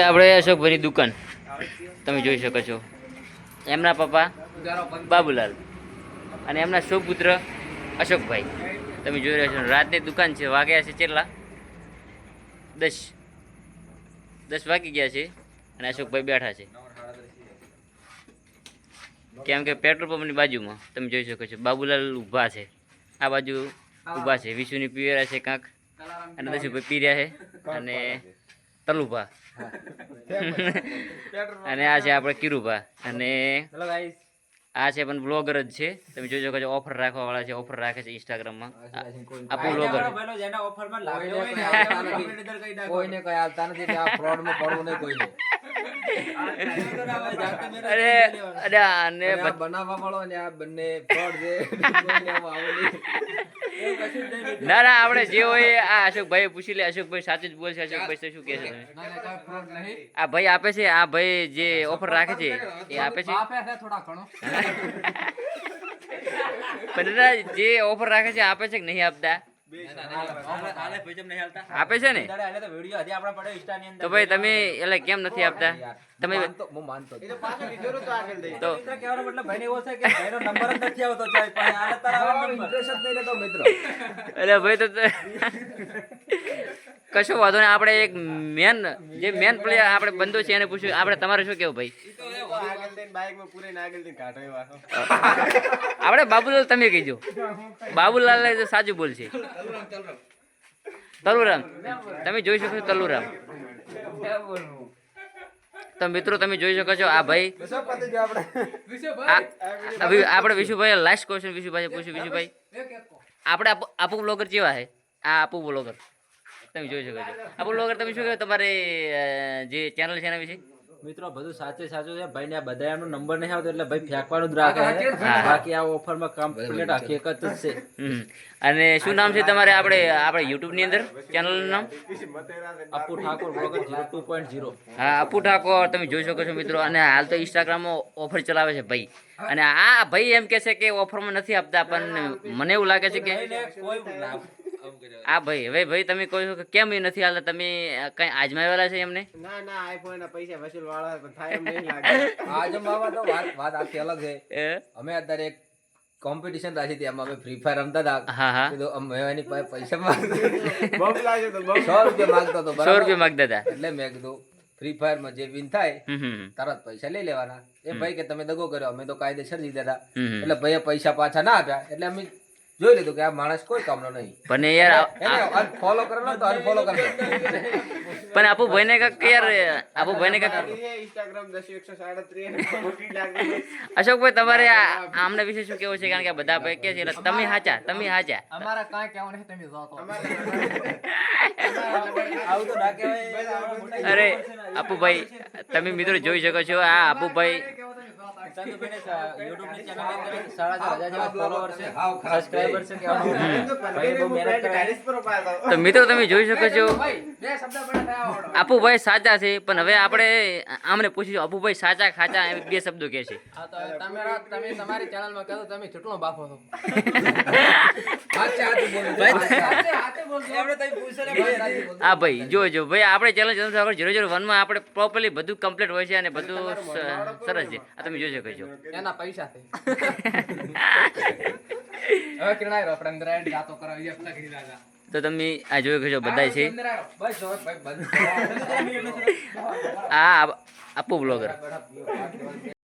આપણે અશોકભાઈની દુકાન. તમે જોઈ શકો છો. એમના પપ્પા બાબુલાલ અને એમના સુપુત્ર અશોકભાઈ. તમે જોઈ રહ્યા છો, રાતની દુકાન છે, વાગ્યા છે કેટલા? દસ. દસ વાગી ગયા છે અને અશોકભાઈ બેઠા છે. કેમ કે પેટ્રોલ પંપની બાજુમાં, તમે જોઈ શકો છો, બાબુલાલ ઊભા છે. આ બાજુ ઊભા છે. વિશુની પીવેરા છે કાંક. અને દસુભાઈ પી રહ્યા છે. અને તલુભા. અને આ છે આપણે કિરુભા. અને આ છે પણ બ્લોગર જ છે. તમે જોજો કે ઓફર રાખવા વાળા છે ઓફર રાખે છે ઇન્સ્ટાગ્રામમાં. આપણું બ્લોગર. કોઈને કઈ આવતા નથી. આ ફ્રોડમાં પડવું નહીં કોઈને. અરે અરે આને અને બનાવવા વાળો અને આ બંને ફ્રોડ છે. ના ના આપણે જે હોય આ અશોકભાઈ પૂછી લે. અશોકભાઈ સાચું જ બોલશે અશોકભાઈ તો શું કહે છે તમે? આ ભાઈ આપે છે આ ભાઈ જે ઓફર રાખે છે એ આપે છે. છે પણ જે ઓફર રાખે છે આપે છે કે નહીં આપતા? આપે છે ને? તો વીડિયો હજી આપણા પડ્યો ઇન્સ્ટાની અંદર. તો ભાઈ તમે એટલે કેમ નથી આપતા? તમે માનતો- હું માનતો તો કહેવાનો મતલબ ભાઈને એવો છે કે ભાઈનો નંબર જ નથી આવતો ચાય પાસે હાલે તારા નંબર. Interest જ નહીં રહેતો મિત્ર. એટલે ભાઈ તો કશો વાંધો નહીં. આપણે એક મેન જે મેન પ્લેયર આપણે બંધો છે એને પૂછ્યું. આપણે તમારે શું કેવું ભાઈ? આપણે બાબુલાલ તમે કહીજો બાબુલાલ ને સાચું બોલશે. તલુરામ. તમે જોઈ શકો છો તલુરામ. તો મિત્રો તમે જોઈ શકો છો આ ભાઈ. આપણે વિશુભાઈ લાસ્ટ ક્વેશ્ચન વિશુભાઈ પૂછ્યું. વિશુભાઈ આપણે આપુ- આપુ બ્લોગર કેવા છે? આ આપુ બ્લોગર તમે જોઈ શકો છો. આપુ બ્લોગર તમે શું કહો તમારે જે ચેનલ છે એના વિશે? મિત્રો બધું સાચે સાચું છે. ભાઈ ને બધા એમનો નંબર નહીં આવતો એટલે ભાઈ ફેંકવાનું જ રાખે છે હા. બાકી આ ઓફરમાં કમ્પ્લીટ હકીકત જ છે. અને શું નામ છે તમારે આપણે આપણે યુટ્યુબની અંદર? ચેનલનું નામ? Apu Thakor blogger zero two point zero હા અપુ ઠાકોર તમે જોઈ શકો છો મિત્રો. અને હાલ તો ઇન્સ્ટાગ્રામમાં ઓફર ચલાવે છે ભાઈ. અને આ ભાઈ એમ કે છે કે ઓફરમાં નથી આપતા પણ મને એવું લાગે છે કે કોઈ આ ભાઈ હવે ભાઈ તમે કહો કે કેમ એ નથી હાલતા? તમે કઈ આજમાવેલા છે એમને? ના ના આઈફોન ના પૈસા વસૂલ વાળા પણ થાય એમ નહીં લાગે. આજમાવા તો વાત વાત આખી અલગ છે. અમે અત્યારે એક કોમ્પિટિશન રાખી હતી અમે ફ્રી ફાયર રમતા હતા. હા હા. કીધું અમે એની પાસે પૈસા માંગતા બમ લાગે તો બમ સો રૂપિયા માંગતો હતો સો બરાબર રૂપિયા માંગતા હતા? એટલે મેં કીધું ફ્રી ફાયરમાં જે વિન થાય તરત પૈસા લઈ લેવાના. એ ભાઈ કે તમે દગો કર્યો અમે તો કાયદેસર લીધા હતા. એટલે ભાઈએ પૈસા પાછા ના આપ્યા એટલે અમે જોઈ લીધું કે આ માણસ કોઈ કામનો નહીં. પણ યાર અનફોલો કરેલો તો અનફોલો કરી. પણ આપુ ભાઈને કાંક યાર આપુ ભાઈને કાંક ઇન્સ્ટાગ્રામ દસ એકસો સાડત્રીસ મોટી લાગે અશોકભાઈ તમારે આમને વિશે શું કેવું છે? કારણ કે બધા ભાઈ કે છે એટલે તમે હાચા તમે હાચા. અમારા કાંઈ કહેવું નહીં તમે જાઓ તો. આવું તો ના કહેવાય અરે આપુભાઈ તમે મિત્રો જોઈ શકો છો આ આપુભાઈ ચંદુભાઈને સ- YouTube ની ચેનલ અંદર સાડા ચાર હજાર જેવા follower છે. subscriber તો મિત્રો તમે જોઈ શકો છો. ભાઈ, બે શબ્દ પડ્યા થયા આવડો. આપુભાઈ સાચા છે પણ હવે આપણે આમને પૂછીશું આપુભાઈ સાચા ખાચા? એમ બે શબ્દો કે છે. તમે તમારી ચેનલમાં કહો તમે ચૂંટણો બાફો છો? હાચે હાચે બોલો. હાચે હાચે બોલજો. એમણે તઈ પૂછે ને ભાઈ. હા ભાઈ જોજો ભાઈ આપણે ચેનલ ચંદ્રસાગર જીરો ઝીરો વનમાં આપણે પ્રોપરલી બધું કમ્પ્લીટ હોય છે અને બધું સરસ છે. આ તમે જોઈ શકો છો. એના પૈસા છે. હવે કિરણાય આવ્યો આપણે અંદર આવીને જાતો કરાવી આપણે કરી દાદા તો તમે આ જોયું કે જો બધાય છે આ આપો બ્લોગર